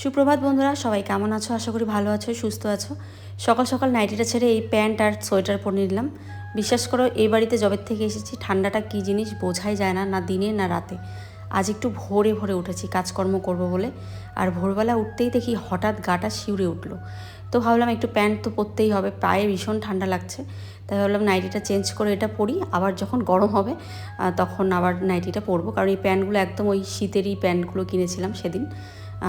সুপ্রভাত বন্ধুরা, সবাই কেমন আছো? আশা করি ভালো আছো, সুস্থ আছো। সকাল সকাল নাইটিটা ছেড়ে এই প্যান্ট আর সোয়েটার পরে নিলাম। বিশ্বাস করো, এই বাড়িতে জবের থেকে এসেছি, ঠান্ডাটা কী জিনিস বোঝাই যায় না না দিনে, না রাতে। আজ একটু ভোরে ভোরে উঠেছি, কাজকর্ম করব বলে। আর ভোরবেলা উঠতেই দেখি হঠাৎ গাটা শিউরে উঠল। তো ভাবলাম একটু প্যান্ট তো পরতেই হবে পায়ে ভীষণ ঠান্ডা লাগছে। তাই ভাবলাম নাইটিটা চেঞ্জ করে এটা পরি, আবার যখন গরম হবে তখন আবার নাইটিটা পরবো। কারণ এই প্যান্টগুলো একদম ওই শীতেরই প্যান্টগুলো কিনেছিলাম সেদিন।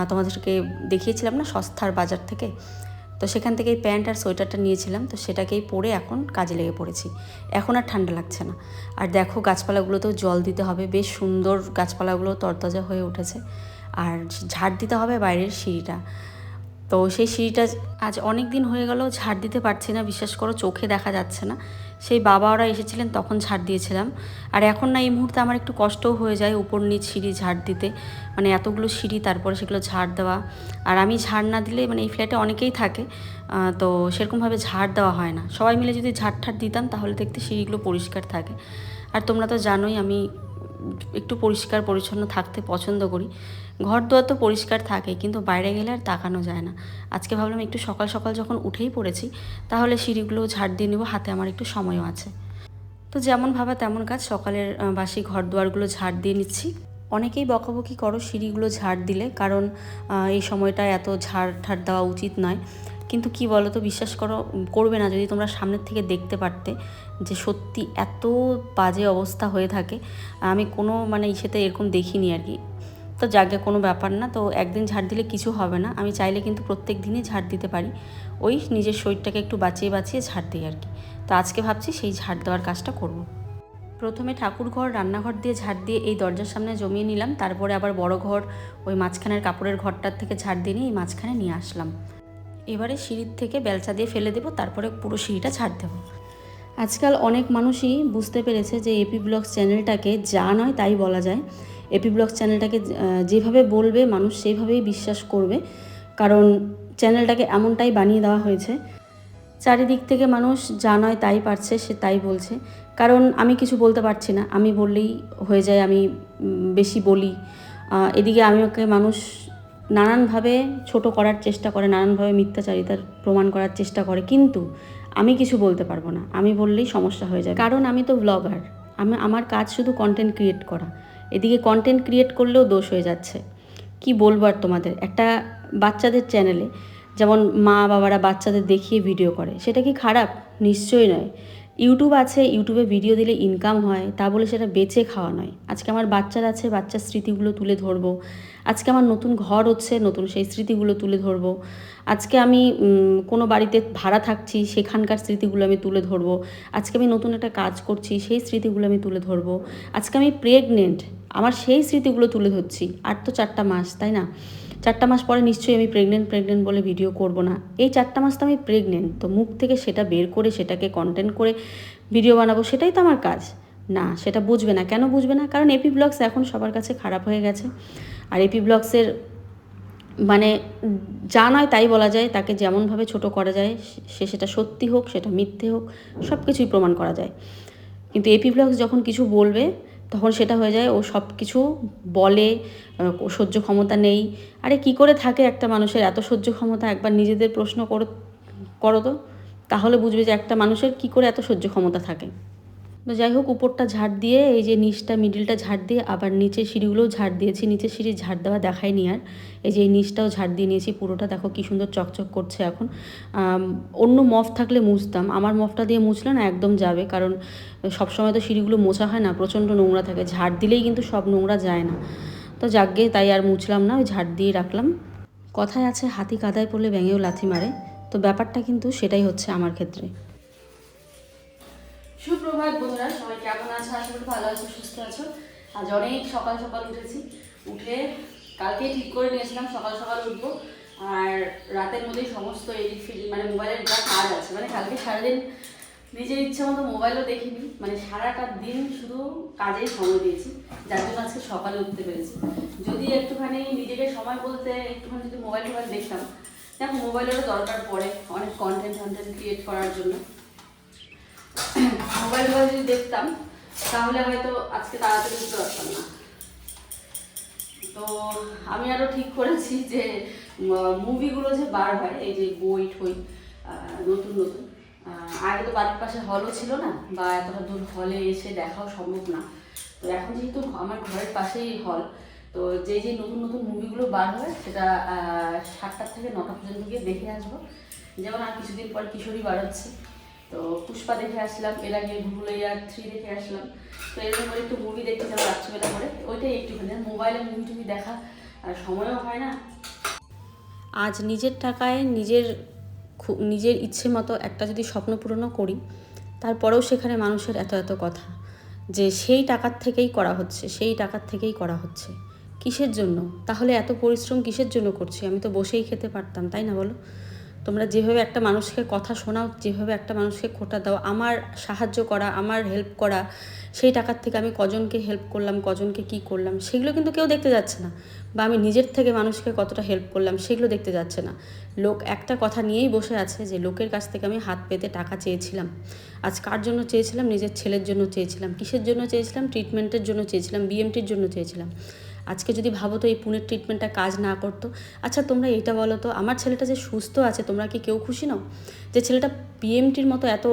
তোমাদেরকে দেখিয়েছিলাম না সস্তার বাজার থেকে। তো সেখান থেকে এই প্যান্ট আর সোয়েটারটা নিয়েছিলাম, তো সেটাকেই পরে এখন কাজে লেগে পড়েছি। এখন আর ঠান্ডা লাগছে না। আর দেখো গাছপালাগুলোতেও জল দিতে হবে, বেশ সুন্দর গাছপালাগুলো তরতাজা হয়ে উঠেছে। আর ঝাড় দিতে হবে বাইরের সিঁড়িটা। তো সেই সিঁড়িটা আজ অনেক দিন হয়ে গেল ঝাড় দিতে পারছি না, বিশ্বাস করো চোখে দেখা যাচ্ছে না। সেই বাবা ওরা এসেছিলেন, তখন ঝাড় দিয়েছিলাম। আর এখন না, এই মুহূর্তে আমার একটু কষ্টও হয়ে যায় উপর নিচ সিঁড়ি ঝাড় দিতে। মানে এতগুলো সিঁড়ি, তারপরে সেগুলো ঝাড় দেওয়া। আর আমি ঝাড় না দিলে মানে এই ফ্ল্যাটে অনেকেই থাকে তো সেরকমভাবে ঝাড় দেওয়া হয় না। সবাই মিলে যদি ঝাড় ঠাড় দিতাম, তাহলে দেখতে সিঁড়িগুলো পরিষ্কার থাকে। আর তোমরা তো জানোই, আমি একটু পরিষ্কার, পরিচ্ছন্ন থাকতে পছন্দ করি। ঘর দুয়ার তো পরিষ্কার থাকে, কিন্তু বাইরে গেলে আর তাকানো যায় না। আজকে ভাবলাম একটু সকাল সকাল যখন উঠেই পড়েছি, তাহলে সিঁড়িগুলো ঝাড় দিয়ে নেব, হাতে আমার একটু সময়ও আছে। তো যেমন ভাবা তেমন কাজ, সকালের বাসি ঘর দুয়ারগুলো ঝাড় দিয়ে নিচ্ছি। অনেকেই বকাবকি করো সিঁড়িগুলো ঝাড় দিলে, কারণ এই সময়টা এত ঝাড় ঠাড় দেওয়া উচিত নয়। কিন্তু কি বলো তো বিশ্বাস করো করবে না যদি তোমরা সামনের থেকে দেখতে পারতে যে সত্যি এত বাজে অবস্থা হয়ে থাকে। আমি কোনো মানে ইসেতে এরকম দেখিনি আর কি। তো জায়গা কোনো ব্যাপার না। তো একদিন ঝাড় দিলে কিছু হবে না। আমি চাইলে কিন্তু প্রত্যেক দিনই ঝাড় দিতে পারি। ওই নিজের শরীরটাকে একটু বাঁচিয়ে বাঁচিয়ে ঝাড় দিই আর কি। তো আজকে ভাবছি সেই ঝাড় দেওয়ার কাজটা করব। প্রথমে ঠাকুর ঘর, রান্নাঘর দিয়ে ঝাড় দিয়ে এই দরজার সামনে জমিয়ে নিলাম। তারপরে আবার বড় ঘর, ওই মাঝখানের কাপড়ের ঘরটার থেকে ঝাড় দিয়ে নিয়ে এই মাঝখানে নিয়ে আসলাম। এবারে সিঁড়ির থেকে বেলচা দিয়ে ফেলে দেবো, তারপরে পুরো সিঁড়িটা ছাড় দেবো। আজকাল অনেক মানুষই বুঝতে পেরেছে যে এপি ব্লগস চ্যানেলটাকে যা নয় তাই বলা যায়। এপি ব্লগস চ্যানেলটাকে যেভাবে বলবে, মানুষ সেইভাবেই বিশ্বাস করবে। কারণ চ্যানেলটাকে এমনটাই বানিয়ে দেওয়া হয়েছে। চারিদিক থেকে মানুষ যা নয় তাই পারছে, সে তাই বলছে। কারণ আমি কিছু বলতে পারছি না। আমি বললেই হয়ে যায়, আমি বেশি বলি। এদিকে আমাকে মানুষ নানানভাবে ছোট করার চেষ্টা করে, নানানভাবে মিথ্যাচারিতার প্রমাণ করার চেষ্টা করে। কিন্তু আমি কিছু বলতে পারব না। আমি বললেই সমস্যা হয়ে যায় কারণ আমি তো ব্লগার আমি, আমার কাজ শুধু কন্টেন্ট ক্রিয়েট করা। এদিকে কন্টেন্ট ক্রিয়েট করলেও দোষ হয়ে যাচ্ছে। কি বলব আর তোমাদের? একটা বাচ্চাদের চ্যানেলে যেমন মা বাবারা বাচ্চাদের দেখিয়ে ভিডিও করে, সেটা কি খারাপ? নিশ্চয়ই নয়। ইউটিউব আছে ইউটিউবে ভিডিও দিলে ইনকাম হয়, তা বলে সেটা বেচে খাওয়া নয়। আজকে আমার বাচ্চার আছে, বাচ্চার স্মৃতিগুলো তুলে ধরবো। আজকে আমার নতুন ঘর হচ্ছে, নতুন সেই স্মৃতিগুলো তুলে ধরবো। আজকে আমি কোনো বাড়িতে ভাড়া থাকছি, সেখানকার স্মৃতিগুলো আমি তুলে ধরবো। আজকে আমি নতুন একটা কাজ করছি, সেই স্মৃতিগুলো আমি তুলে ধরবো। আজকে আমি প্রেগনেন্ট আমার সেই স্মৃতিগুলো তুলে ধরছি। আর তো চারটা মাস, তাই না? চারটা মাস পরে নিশ্চয়ই আমি প্রেগনেন্ট প্রেগনেন্ট বলে ভিডিও করব না। এই চারটা মাস তো আমি প্রেগনেন্ট তো মুখ থেকে সেটা বের করে, সেটাকে কন্টেন্ট করে ভিডিও বানাবো, সেটাই তো আমার কাজ। না, সেটা বুঝবে না। কেন বুঝবে না? কারণ এপি ব্লগস এখন সবার কাছে খারাপ হয়ে গেছে। আর এপি ব্লগসের মানে যা নয় তাই বলা যায়, তাকে যেমনভাবে ছোট করা যায়, সে সেটা সত্যি হোক, সেটা মিথ্যে হোক সব কিছুই প্রমাণ করা যায়। কিন্তু এপি ব্লগস যখন কিছু বলবে তখন সেটা হয়ে যায়, ও সব কিছু বলে সহ্য ক্ষমতা নেই। আরে কি করে থাকে একটা মানুষের? এত সহ্য ক্ষমতা, একবার নিজেদের প্রশ্ন করো করো তো। তাহলে বুঝবে যে একটা মানুষের কি করে এত সহ্য ক্ষমতা থাকে। তো যাই হোক, উপরটা ঝাড় দিয়ে, এই যে নিচটা মিডিলটা ঝাড় দিয়ে, আবার নিচের সিঁড়িগুলোও ঝাড় দিয়েছি। নিচের সিঁড়ি ঝাড় দেওয়া দেখায়নি আর। এই যে এই নিচটাও ঝাড় দিয়ে নিয়েছি পুরোটা। দেখো কি সুন্দর চকচক করছে এখন। অন্য মফ থাকলে মুছতাম। আমার মফটা দিয়ে মুছলে না একদম যাবে। কারণ সবসময় তো সিঁড়িগুলো মোছা হয় না, প্রচণ্ড নোংরা থাকে। ঝাড় দিলেই কিন্তু সব নোংরা যায় না। তো যাকগে, তাই আর মুছলাম না, ওই ঝাড় দিয়ে রাখলাম। কথায় আছে, হাতি কাদায় পড়লে ব্যাঙেও লাথি মারে। তো ব্যাপারটা কিন্তু সেটাই হচ্ছে আমার ক্ষেত্রে। সুপ্রভাত বন্ধুরা, সবাই কেমন আছো? আশা করি ভালো আছো, সুস্থ আছো। আজ অনেক সকাল সকাল উঠেছি। উঠে কালকে ঠিক করে নিয়েছিলাম, সকাল সকাল উঠবো। আর রাতের মধ্যেই সমস্ত এডিট ফিডিট মানে মোবাইলের যা কাজ আছে মানে কালকে সারাদিন নিজের ইচ্ছা মতো মোবাইলও দেখিনি। মানে সারাটা দিন শুধু কাজেই সময় দিয়েছি। যার জন্য আজকে সকালে উঠতে পেরেছি। যদি একটুখানি নিজেকে সময় বলতে একটুখানি যদি মোবাইল টোবাইল দেখতাম দেখো মোবাইলেরও দরকার পড়ে অনেক কন্টেন্ট কন্টেন্ট ক্রিয়েট করার জন্য। মোবাইল টোবাইল যদি দেখতাম, তাহলে হয়তো আজকে তাড়াতাড়ি উঠতে পারতাম না। তো আমি আরও ঠিক করেছি যে মুভিগুলো যে বার হয়, এই যে বই, ঠই নতুন নতুন আগে তো বাড়ির পাশে হলও ছিল না, বা এতটা দূর হলে এসে দেখাও সম্ভব না। তো এখন যেহেতু আমার ঘরের পাশেই হল তো যে যে নতুন নতুন মুভিগুলো বার হয়, সেটা সাতটার থেকে নটা পর্যন্ত গিয়ে দেখে আসব। যেমন আর কিছুদিন পর কিশোরী বার তো পুষ্পা দেখে আসলাম, এর আগে ভুলাইয়া থ্রি দেখে আসলাম। তো এরকম একটু মুভি দেখতে যাব রাত্রিবেলা করে। ওইটাই একটুখানি। মোবাইলে মুভি টুভি দেখা, আর সময়ও হয় না। আজ নিজের টাকায় নিজের নিজের ইচ্ছে মতো একটা যদি স্বপ্ন পূরণও করি, তারপরেও সেখানে মানুষের এত এত কথা যে সেই টাকার থেকেই করা হচ্ছে, সেই টাকার থেকেই করা হচ্ছে। কিসের জন্য? তাহলে এত পরিশ্রম কিসের জন্য করছি? আমি তো বসেই খেতে পারতাম, তাই না বলো? তোমরা যেভাবে একটা মানুষকে কথা শোনাও, যেভাবে একটা মানুষকে খোটা দাও, আমার সাহায্য করা, আমার হেল্প করা, সেই টাকার থেকে আমি কজনকে হেল্প করলাম, কজনকে কি করলাম, সেগুলো কিন্তু কেউ দেখতে যাচ্ছে না। বা আমি নিজের থেকে মানুষকে কতটা হেল্প করলাম, সেগুলো দেখতে যাচ্ছে না। লোক একটা কথা নিয়েই বসে আছে যে, লোকের কাছ থেকে আমি হাত পেতে টাকা চেয়েছিলাম। আজ কার জন্য চেয়েছিলাম? নিজের ছেলের জন্য চেয়েছিলাম, কিসের জন্য চেয়েছিলাম? ট্রিটমেন্টের জন্য চেয়েছিলাম বিএমটির জন্য চেয়েছিলাম। আজকে যদি ভাবো তো এই পুনের ট্রিটমেন্টটা কাজ না করতো। আচ্ছা তোমরা এটা বলো তো, আমার ছেলেটা যে সুস্থ আছে, তোমরা কি কেউ খুশি নাও? যে ছেলেটা পিএমটির মতো এত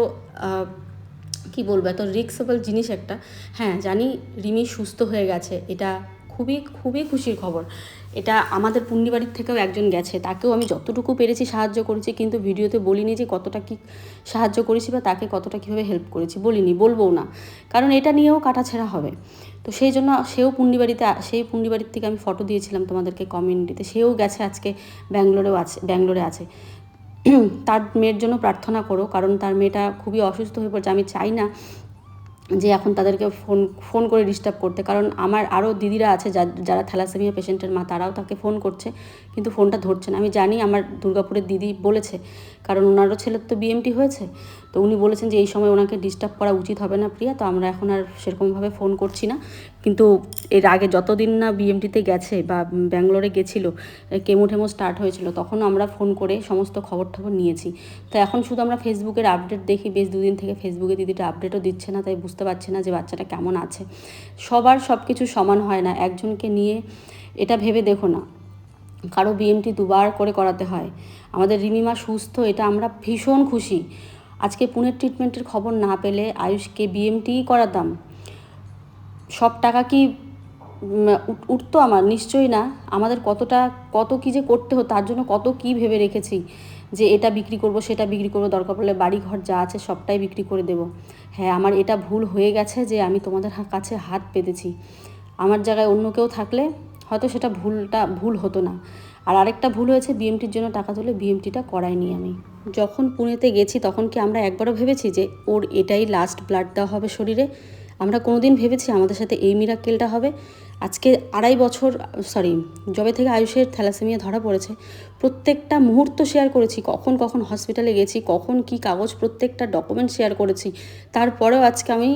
কি বলব, এত রিক্সেবল জিনিস একটা। হ্যাঁ জানি রিমি সুস্থ হয়ে গেছে, এটা খুবই খুবই খুশির খবর। এটা আমাদের পুণ্ডিবাড়ির থেকেও একজন গেছে। তাকেও আমি যতটুকু পেরেছি সাহায্য করেছি, কিন্তু ভিডিওতে বলিনি যে কতটা কী সাহায্য করেছি বা তাকে কতটা কীভাবে হেল্প করেছি, বলিনি বলব না। কারণ এটা নিয়েও কাটাছেড়া হবে। তো সেই জন্য সেও পুণ্ডিবাড়িতে সেই পুণ্ডিবাড়ির থেকে আমি ফটো দিয়েছিলাম তোমাদেরকে কমিউনিটিতে সেও গেছে আজকে ব্যাঙ্গালোরেও আছে, ব্যাঙ্গালোরে আছে। তার মেয়ের জন্য প্রার্থনা করো, কারণ তার মেয়েটা খুবই অসুস্থ হয়ে পড়ছে। আমি চাই না যে এখন তাদেরকে ফোন ফোন করে ডিস্টার্ব করতে। কারণ আমার আরও দিদিরা আছে যারা থ্যালাসেমিয়া পেশেন্টের মা, তারাও তাকে ফোন করছে, কিন্তু ফোনটা ধরছে না। আমি জানি আমার দুর্গাপুরের দিদি বলেছে, কারণ ওনারও ছেলের তো বিএমটি হয়েছে। তো উনি বলেছেন যে এই সময় ওনাকে ডিস্টার্ব করা উচিত হবে না প্রিয়া, তো আমরা এখন আর সেরকমভাবে ফোন করছি না। কিন্তু এর আগে যতদিন না বিএমটিতে গেছে বা ব্যাঙ্গালোরে গেছিল কেমো ঠেমো স্টার্ট হয়েছিল, তখন আমরা ফোন করে সমস্ত খবর টবর নিয়েছি। তো এখন শুধু আমরা ফেসবুকের আপডেট দেখি, বেশ দুদিন থেকে ফেসবুকে দিদিটা আপডেটও দিচ্ছে না, তাই বুঝতে পারছি না যে বাচ্চাটা কেমন আছে। সবার সব কিছু সমান হয় না, একজনকে নিয়ে এটা ভেবে দেখো না। কারও বিএমটি দুবার করে করাতে হয়। আমাদের রিমিমা সুস্থ, এটা আমরা ভীষণ খুশি। আজকে পুনের ট্রিটমেন্টের খবর না পেলে আয়ুষকে বিএমটিই করাতাম সব টাকা কি উঠ- উঠতো আমার? নিশ্চয়ই না। আমাদের কতটা, কত কী যে করতে হতো, তার জন্য কত কী ভেবে রেখেছি যে এটা বিক্রি করব, সেটা বিক্রি করব, দরকার পড়লে বাড়ি ঘর যা আছে সবটাই বিক্রি করে দেব। হ্যাঁ আমার এটা ভুল হয়ে গেছে যে আমি তোমাদের কাছে হাত পেতেছি আমার জায়গায় অন্য কেউ থাকলে হয়তো সেটা ভুলটা, ভুল হতো না। আর আরেকটা ভুল হয়েছে বিএমটির জন্য টাকা তুলে বিএমটিটা করাইনি আমি। যখন পুনেতে গেছি, তখন কি আমরা একবারও ভেবেছি যে ওর এটাই লাস্ট ব্লাড দেওয়া হবে শরীরে? আমরা কোনোদিন ভেবেছি আমাদের সাথে এই মিরাক্কেলটা হবে। আজকে আড়াই বছর সরি যবে থেকে আয়ুষের থ্যালাসেমিয়া ধরা পড়েছে, প্রত্যেকটা মুহূর্ত শেয়ার করেছি, কখন কখন হসপিটালে গেছি, কখন কি কাগজ, প্রত্যেকটা ডকুমেন্ট শেয়ার করেছি। তারপরেও আজকে আমি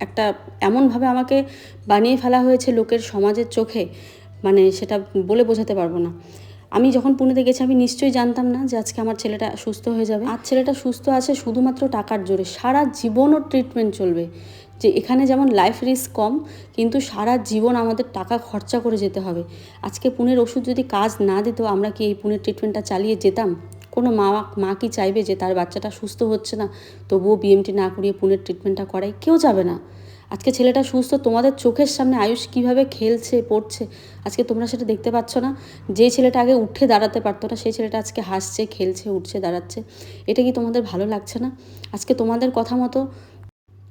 একটা এমনভাবে আমাকে বানিয়ে ফেলা হয়েছে লোকের সমাজের চোখে মানে সেটা বলে বোঝাতে পারব না। আমি যখন পুনেতে গেছি, আমি নিশ্চয়ই জানতাম না যে আজকে আমার ছেলেটা সুস্থ হয়ে যাবে। আর ছেলেটা সুস্থ আছে শুধুমাত্র টাকার জোরে। সারা জীবনও ট্রিটমেন্ট চলবে। যে এখানে যেমন লাইফ রিস্ক কম, কিন্তু সারা জীবন আমাদের টাকা খরচা করে যেতে হবে। আজকে পুনের ওষুধ যদি কাজ না দিত, আমরা কি এই পুনের ট্রিটমেন্টটা চালিয়ে যেতাম? কোনো মা মা কি চাইবে যে তার বাচ্চাটা সুস্থ হচ্ছে না, তবুও বিএমটি না করিয়ে পুনের ট্রিটমেন্টটা করাই কেউ যাবে না। আজকে ছেলেটা সুস্থ তোমাদের চোখের সামনে আয়ুষ কীভাবে খেলছে পড়ছে আজকে তোমরা সেটা দেখতে পাচ্ছ না। যে ছেলেটা আগে উঠে দাঁড়াতে পারতো না সেই ছেলেটা আজকে হাসছে খেলছে উঠছে দাঁড়াচ্ছে। এটা কি তোমাদের ভালো লাগছে না? আজকে তোমাদের কথা মতো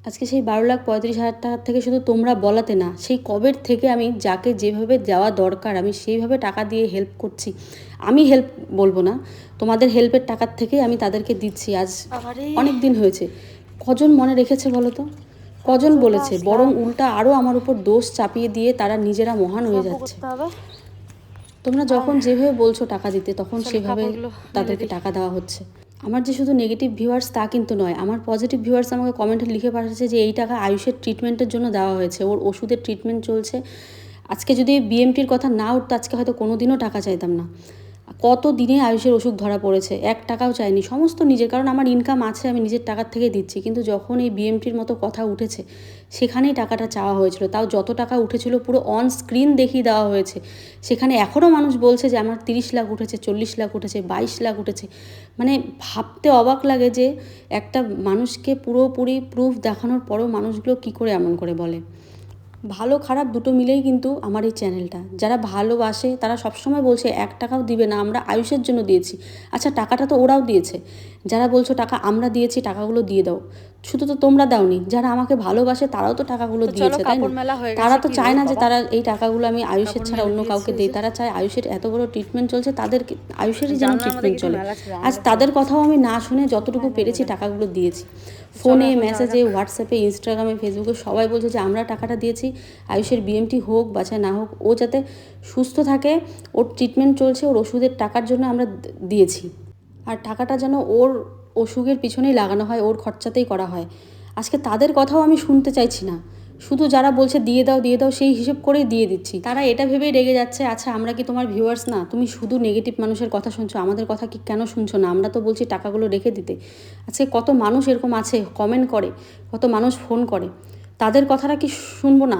আজকে সেই বারো লাখ পঁয়ত্রিশ হাজার টাকার থেকে শুধু তোমরা বলাতে না সেই কবের থেকে আমি যাকে যেভাবে যাওয়া দরকার আমি সেইভাবে টাকা দিয়ে হেল্প করছি। আমি হেল্প বলব না তোমাদের হেল্পের টাকার থেকেই আমি তাদেরকে দিচ্ছি। আজ অনেক দিন হয়েছে। কজন মনে রেখেছে বলো তো? কজন বলেছে? বরং উল্টা আরও আমার উপর দোষ চাপিয়ে দিয়ে তারা নিজেরা মহান হয়ে যাচ্ছে। তোমরা যখন যেভাবে বলছো টাকা দিতে তখন সেভাবে তাদেরকে টাকা দেওয়া হচ্ছে। আমার যে শুধু নেগেটিভ ভিউয়ার্স তা কিন্তু নয় আমার পজিটিভ ভিউয়ার্স আমাকে কমেন্টে লিখে পাঠাচ্ছে যে এই টাকা আয়ুষের ট্রিটমেন্টের জন্য দেওয়া হয়েছে ওর ওষুধের ট্রিটমেন্ট চলছে। আজকে যদি বিএমটির কথা না উঠতো আজকে হয়তো কোনো দিনও টাকা চাইতাম না। কত দিনে আয়ুষের অসুখ ধরা পড়েছে? এক টাকাও চাইনি। সমস্ত নিজের, কারণ আমার ইনকাম আছে, আমি নিজের টাকার থেকে দিচ্ছি। কিন্তু যখন এই বিএমটির মতো কথা উঠেছে, সেখানেই টাকাটা চাওয়া হয়েছিল। তাও যত টাকা উঠেছিল, পুরো অন স্ক্রিন দেখিয়ে দেওয়া হয়েছে। সেখানে এখনও মানুষ বলছে যে, আমার তিরিশ লাখ উঠেছে, চল্লিশ লাখ উঠেছে, বাইশ লাখ উঠেছে। মানে ভাবতে অবাক লাগে যে, একটা মানুষকে পুরোপুরি প্রুফ দেখানোর পরও মানুষগুলো কী করে এমন করে বলে? ভালো খারাপ দুটো মিলেই কিন্তু আমার এই চ্যানেলটা। যারা ভালোবাসে তারা সবসময় বলছে এক টাকাও দিবে না আমরা আয়ুষের জন্য দিয়েছি। আচ্ছা টাকাটা তো ওরাও দিয়েছে। যারা বলছো টাকা আমরা দিয়েছি টাকাগুলো দিয়ে দাও। শুধু তো তোমরা দাওনি যারা আমাকে ভালোবাসে তারাও তো টাকাগুলো দিয়েছে তাই না? তারা তো চায় না যে তারা এই টাকাগুলো আমি আয়ুষের ছাড়া অন্য কাউকে দিই। তারা চায় আয়ুষের এত বড় ট্রিটমেন্ট চলছে তাদের আয়ুষেরই যেন ট্রিটমেন্ট চলে। আজ তাদের কথাও আমি না শুনে যতটুকু পেরেছি টাকাগুলো দিয়েছি। ফোনে মেসেজে হোয়াটসঅ্যাপে ইনস্টাগ্রামে ফেসবুকে সবাই বলছে যে আমরা টাকাটা দিয়েছি আয়ুষের বিএমটি হোক বা চাই না হোক ও যাতে সুস্থ থাকে ওর ট্রিটমেন্ট চলছে ওর ওষুধের টাকার জন্য আমরা দিয়েছি। আর টাকাটা যেন ওর অসুখের পিছনেই লাগানো হয় ওর খরচাতেই করা হয়। আজকে তাদের কথাও আমি শুনতে চাইছি না। শুধু যারা বলছে দিয়ে দাও দিয়ে দাও, সেই হিসেব করেই দিয়ে দিচ্ছি। তারা এটা ভেবেই রেগে যাচ্ছে আচ্ছা আমরা কি তোমার ভিউয়ার্স না? তুমি শুধু নেগেটিভ মানুষের কথা শুনছো, আমাদের কথা কি কেন শুনছো না? আমরা তো বলছি টাকাগুলো রেখে দিতে। আজকে কত মানুষ এরকম আছে কমেন্ট করে, কত মানুষ ফোন করে। তাদের কথাটা কি শুনব না?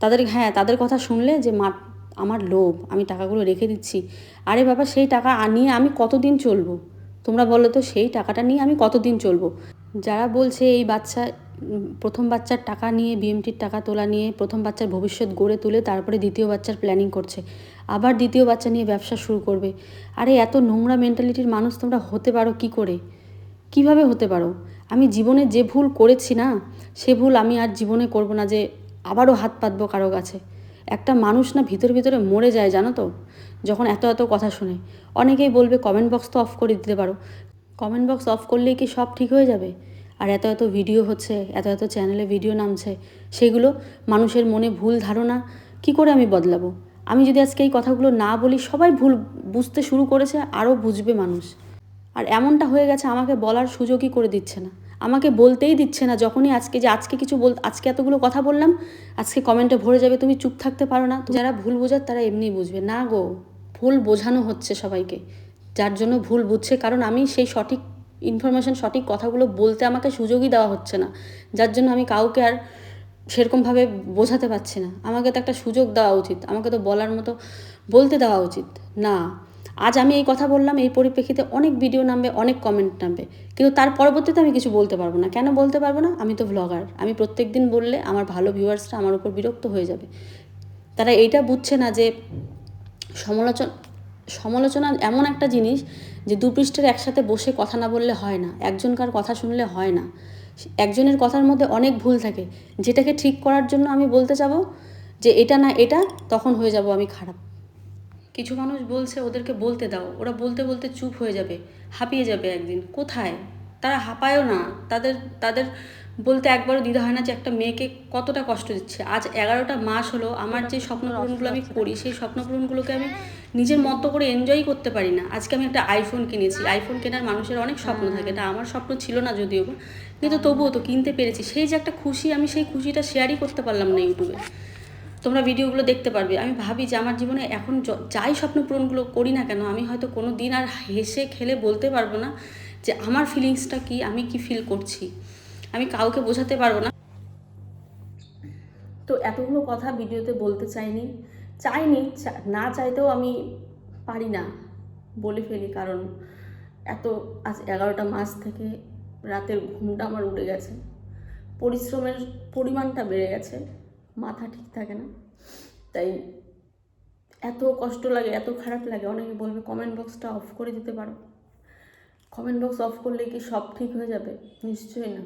তাদের হ্যাঁ তাদের কথা শুনলে যে, মা, আমার লোভ, আমি টাকাগুলো রেখে দিচ্ছি। আরে বাবা, সেই টাকা নিয়ে আমি কতদিন চলবো? তোমরা বলো তো, সেই টাকাটা নিয়ে আমি কতদিন চলবো? যারা বলছে এই বাচ্চা প্রথম বাচ্চার টাকা নিয়ে বিএমটির টাকা তোলা নিয়ে, প্রথম বাচ্চার ভবিষ্যৎ গড়ে তুলে তারপরে দ্বিতীয় বাচ্চার প্ল্যানিং করছে, আবার দ্বিতীয় বাচ্চা নিয়ে ব্যবসা শুরু করবে। আরে এত নোংরা মেন্টালিটির মানুষ তোমরা হতে পারো কি করে? কীভাবে হতে পারো? আমি জীবনে যে ভুল করেছি না, সে ভুল আমি আর জীবনে করব না যে আবারও হাত পাতবো কারও কাছে। একটা মানুষ না ভিতর ভিতরে মরে যায়, জানো তো? যখন এত এত কথা শুনে, অনেকেই বলবে কমেন্ট বক্স তো অফ করে দিতে পারো কমেন্ট বক্স অফ করলেই কি সব ঠিক হয়ে যাবে? আর এত এত ভিডিও হচ্ছে, এত এত চ্যানেলে ভিডিও নামছে, সেগুলো মানুষের মনে ভুল ধারণা, কি করে আমি বদলাবো? আমি যদি আজকে এই কথাগুলো না বলি, সবাই ভুল বুঝতে শুরু করেছে, আরও বুঝবে মানুষ। আর এমনটা হয়ে গেছে, আমাকে বলার সুযোগই করে দিচ্ছে না। আমাকে বলতেই দিচ্ছে না, যখনই আজকে যে আজকে কিছু বল আজকে এতগুলো কথা বললাম, আজকে কমেন্টে ভরে যাবে, তুমি চুপ থাকতে পারো না। যারা ভুল বোঝার, তারা এমনিই বুঝবে। না গো, ভুল বোঝানো হচ্ছে সবাইকে। যার জন্য ভুল বুঝছে, কারণ আমি সেই সঠিক ইনফরমেশন সঠিক কথাগুলো বলতে আমাকে সুযোগই দেওয়া হচ্ছে না। যার জন্য আমি কাউকে আর সেরকমভাবে বোঝাতে পারছি না। আমাকে তো একটা সুযোগ দেওয়া উচিত। আমাকে তো বলার মতো বলতে দেওয়া উচিত। না। আজ আমি এই কথা বললাম, এই পরিপ্রেক্ষিতে অনেক ভিডিও নামবে, অনেক কমেন্ট নামবে। কিন্তু তার পরবর্তীতে আমি কিছু বলতে পারব না। কেন বলতে পারব না? আমি তো ভ্লগার আমি প্রত্যেক দিন বললে আমার ভালো ভিউয়ার্সরা আমার উপর বিরক্ত হয়ে যাবে। তারা এইটা বুঝছে না যে সমালোচনা সমালোচনা এমন একটা জিনিস যে দু পৃষ্ঠের একসাথে বসে কথা না বললে হয় না, একজনকার কথা শুনলে হয় না। একজনের কথার মধ্যে অনেক ভুল থাকে, যেটাকে ঠিক করার জন্য আমি বলতে যাব যে এটা না এটা, তখন হয়ে যাব আমি খারাপ। কিছু মানুষ বলছে ওদেরকে বলতে দাও, ওরা বলতে বলতে চুপ হয়ে যাবে, হাঁপিয়ে যাবে একদিন। কোথায়? তারা হাঁপায়ও না, তাদের তাদের বলতে একবারও দ্বিধা হয় না যে একটা মেয়েকে কতটা কষ্ট দিচ্ছে। আজ এগারোটা মাস হলো, আমার যে স্বপ্ন পূরণগুলো আমি করি, সেই স্বপ্ন পূরণগুলোকে আমি নিজের মতো করে এনজয় করতে পারি না। আজকে আমি একটা আইফোন কিনেছি। আইফোন কেনার মানুষের অনেক স্বপ্ন থাকে, এটা আমার স্বপ্ন ছিল না যদিও কিন্তু তবুও তো কিনতে পেরেছি। সেই যে একটা খুশি, আমি সেই খুশিটা শেয়ারই করতে পারলাম না ইউটিউবে। তোমরা ভিডিওগুলো দেখতে পারবে। আমি ভাবি যে আমার জীবনে এখন যাই স্বপ্ন পূরণগুলো করি না কেন, আমি হয়তো কোনো দিন আর হেসে খেলে বলতে পারব না যে আমার ফিলিংসটা কি, আমি কি ফিল করছি। আমি কাউকে বোঝাতে পারব না। তো এতগুলো কথা ভিডিওতে বলতে চাইনি। চাইনি না চাইতেও আমি পারি না বলে ফেলি কারণ এত, আজ এগারোটা মাস থেকে রাতের ঘুমটা আমার উড়ে গেছে। পরিশ্রমের পরিমাণটা বেড়ে গেছে, মাথা ঠিক থাকে না। তাই এত কষ্ট লাগে, এত খারাপ লাগে, অনেকে বলবে কমেন্ট বক্সটা অফ করে দিতে পারো। কমেন্ট বক্স অফ করলে কি সব ঠিক হয়ে যাবে? নিশ্চয়ই না।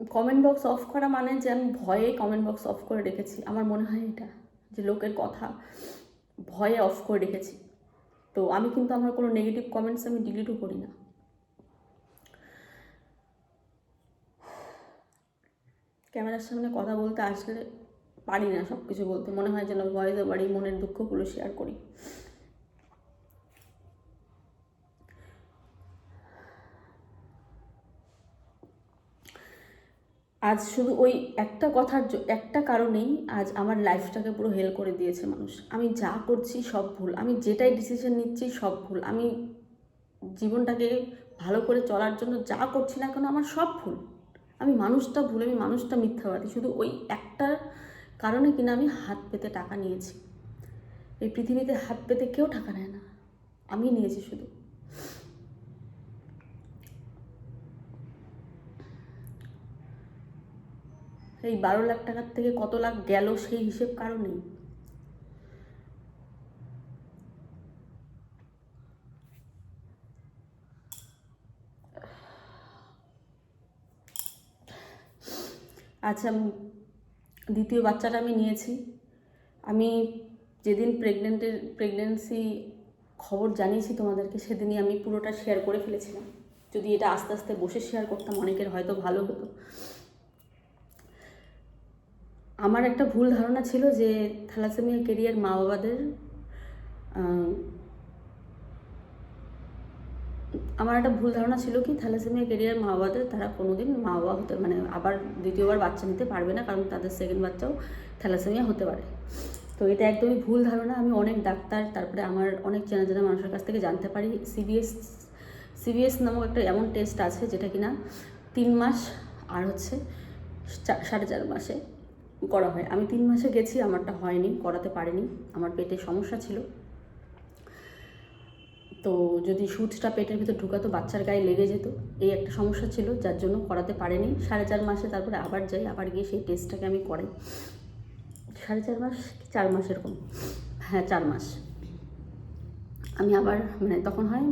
কমেন্ট বক্স অফ করা মানে যে আমি ভয়ে কমেন্ট বক্স অফ করে রেখেছি। আমার মনে হয় এটা, যে লোকের কথা ভয়ে অফ করে রেখেছি। তো আমি কিন্তু আমার কোনো নেগেটিভ কমেন্টস আমি ডিলিটও করি না। ক্যামেরার সামনে কথা বলতে আসলে পারি না সব কিছু বলতে। মনে হয় যেন ভয়েসে বাড়ি মনের দুঃখগুলো শেয়ার করি। আজ শুধু ওই একটা কথার একটা কারণেই আজ আমার লাইফটাকে পুরো হেল করে দিয়েছে মানুষ। আমি যা করছি সব ভুল। আমি যেটাই ডিসিশন নিচ্ছি সব ভুল। আমি জীবনটাকে ভালো করে চলার জন্য যা করছি না কেন আমার সব ভুল। আমি মানুষটা ভুল, আমি মানুষটা মিথ্যাবাদী। শুধু ওই একটা কারণে কিনা আমি হাত পেতে টাকা নিয়েছি। এই পৃথিবীতে হাত পেতে কেউ টাকা নেয় না। আমি নিয়েছি শুধু। এই বারো লাখ টাকার থেকে কত লাখ গেল সেই হিসেব কারও নেই? আচ্ছা দ্বিতীয় বাচ্চাটা আমি নিয়েছি। আমি যেদিন প্রেগনেন্টের প্রেগনেন্সি খবর জানিয়েছি তোমাদেরকে, সেদিনই আমি পুরোটা শেয়ার করে ফেলেছিলাম। যদি এটা আস্তে আস্তে বসে শেয়ার করতাম, অনেকের হয়তো ভালো হতো। আমার একটা ভুল ধারণা ছিল যে থ্যালাসেমিয়া কেরিয়ার মা বাবাদের আমার একটা ভুল ধারণা ছিল কি থ্যালাসেমিয়া কেরিয়ার মা বাবাদের তারা কোনোদিন মা বাবা হতে মানে আবার দ্বিতীয়বার বাচ্চা নিতে পারবে না কারণ তাদের সেকেন্ড বাচ্চাও থ্যালাসেমিয়া হতে পারে। তো এটা একদমই ভুল ধারণা। আমি অনেক ডাক্তার, তারপরে আমার অনেক চেনা জানা মানুষের কাছ থেকে জানতে পারি। সিবিএস সিবিএস নামক একটা এমন টেস্ট আছে যেটা কিনা তিন মাস আর হচ্ছে সাড়ে চার মাসে। করা হয়। আমি তিন মাসে গেছি, আমারটা হয়নি, করাতে পারিনি, আমার পেটে সমস্যা ছিল। তো যদি সুচটা পেটের ভিতর ঢুকাতো, বাচ্চার গায়ে লেগে যেত, এই একটা সমস্যা ছিল, যার জন্য করাতে পারেনি। সাড়ে চার মাসে তারপরে আবার যাই, আবার গিয়ে সেই টেস্টটাকে আমি করাই। সাড়ে চার মাস চার মাস এরকম। হ্যাঁ চার মাস। আমি আবার মানে তখন হয়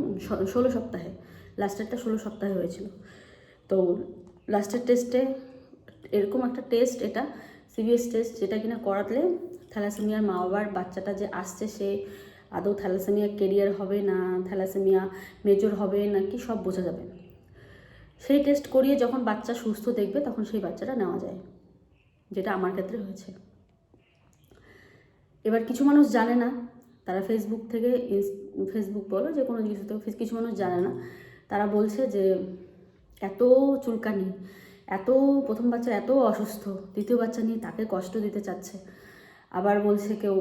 ষোলো সপ্তাহে। লাস্টেরটা ষোলো সপ্তাহে হয়েছিল। তো লাস্টের টেস্টে এরকম একটা টেস্ট এটা সিবিএস টেস্ট যেটা কিনা করাতলে থ্যালাসেমিয়ার মা বাবার বাচ্চাটা যে আসছে সে আদৌ থ্যালাসেমিয়া কেরিয়ার হবে না থ্যালাসেমিয়া মেজর হবে নাকি সব বোঝা যাবে। সেই টেস্ট করিয়ে যখন বাচ্চা সুস্থ দেখবে তখন সেই বাচ্চাটা নেওয়া যায়, যেটা আমার ক্ষেত্রে হয়েছে। এবার কিছু মানুষ জানে না, তারা ফেসবুক থেকে ফেসবুক বলো যে কোনো কিছু থেকে কিছু মানুষ জানে না, তারা বলছে যে এত চুলকানি এত, প্রথম বাচ্চা এত অসুস্থ, দ্বিতীয় বাচ্চা নিয়ে তাকে কষ্ট দিতে চাচ্ছে। আবার বলছে কেউ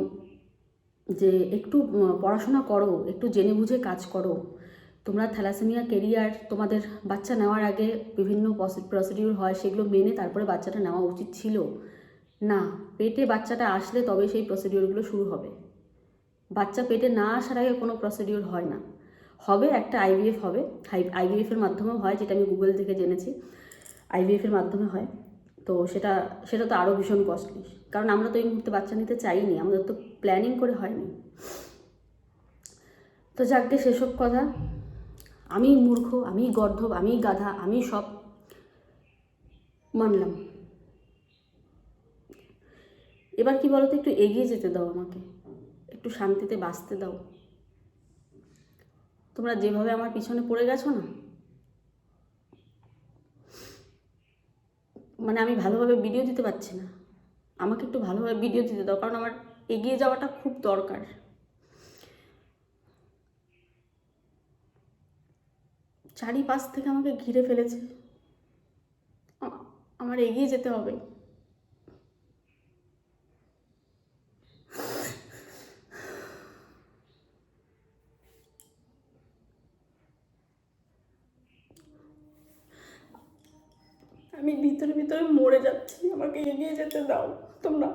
যে, একটু পড়াশোনা করো, একটু জেনে বুঝে কাজ করো। তোমরা থ্যালাসেমিয়া কেরিয়ার তোমাদের বাচ্চা নেওয়ার আগে বিভিন্ন প্রসিডিউর হয়, সেগুলো মেনে তারপরে বাচ্চাটা নেওয়া উচিত ছিল। না, পেটে বাচ্চাটা আসলে তবে সেই প্রসিডিউরগুলো শুরু হবে। বাচ্চা পেটে না আসার আগে কোনো প্রসিডিউর হয় না। হবে, একটা আইভিএফ হবে আইভিএফের মাধ্যমেও হয়, যেটা আমি গুগল থেকে জেনেছি। আইভিএফের মাধ্যমে হয়। তো সেটা সেটা তো আরও ভীষণ কস্টলি কারণ আমরা তো এই মুহূর্তে বাচ্চা নিতে চাইনি, আমাদের তো প্ল্যানিং করে হয়নি। তো যাকে সেসব কথা। আমি মূর্খ, আমি গর্ধব, আমি গাধা, আমি সব মানলাম। এবার কি বলতো, একটু এগিয়ে যেতে দাও আমাকে। একটু শান্তিতে বাঁচতে দাও। তোমরা যেভাবে আমার পিছনে পড়ে গেছো না মানে আমি ভালোভাবে ভিডিও দিতে পারছি না। আমাকে একটু ভালোভাবে ভিডিও দিতে দাও, কারণ আমার এগিয়ে যাওয়াটা খুব দরকার। চারিপাশ থেকে আমাকে ঘিরে ফেলেছে। আমার এগিয়ে যেতে হবে। আমি ভিতরে ভিতরে মরে যাচ্ছি, আমাকে এগিয়ে যেতে দাও, তোমরা।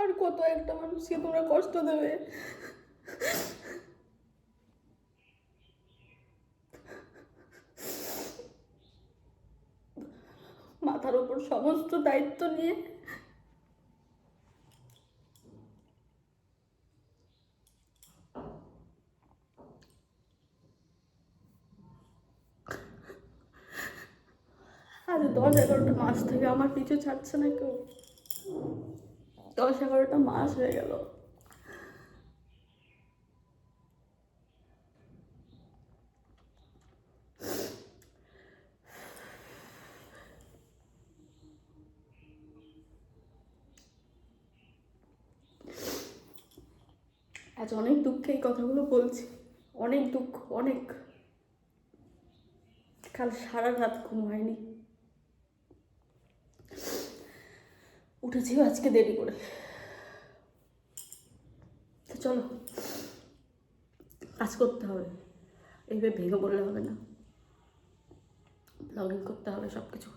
আর কত একটা মানুষকে তোমরা কষ্ট দেবে। মাথার ওপর সমস্ত দায়িত্ব নিয়ে আজ দশ এগারোটা মাস থেকে আমার পিছু ছাড়ছে না কেউ। দশ এগারোটা মাস হয়ে গেল। আজ অনেক দুঃখে এই কথাগুলো বলছি। অনেক দুঃখ, অনেক। কাল সারা রাত ঘুম হয়নি। উঠেছিও আজকে দেরি করে। তো চলো, কাজ করতে হবে। এইভাবে ভেঙে বললে হবে না। ব্লগিং করতে হবে সব কিছু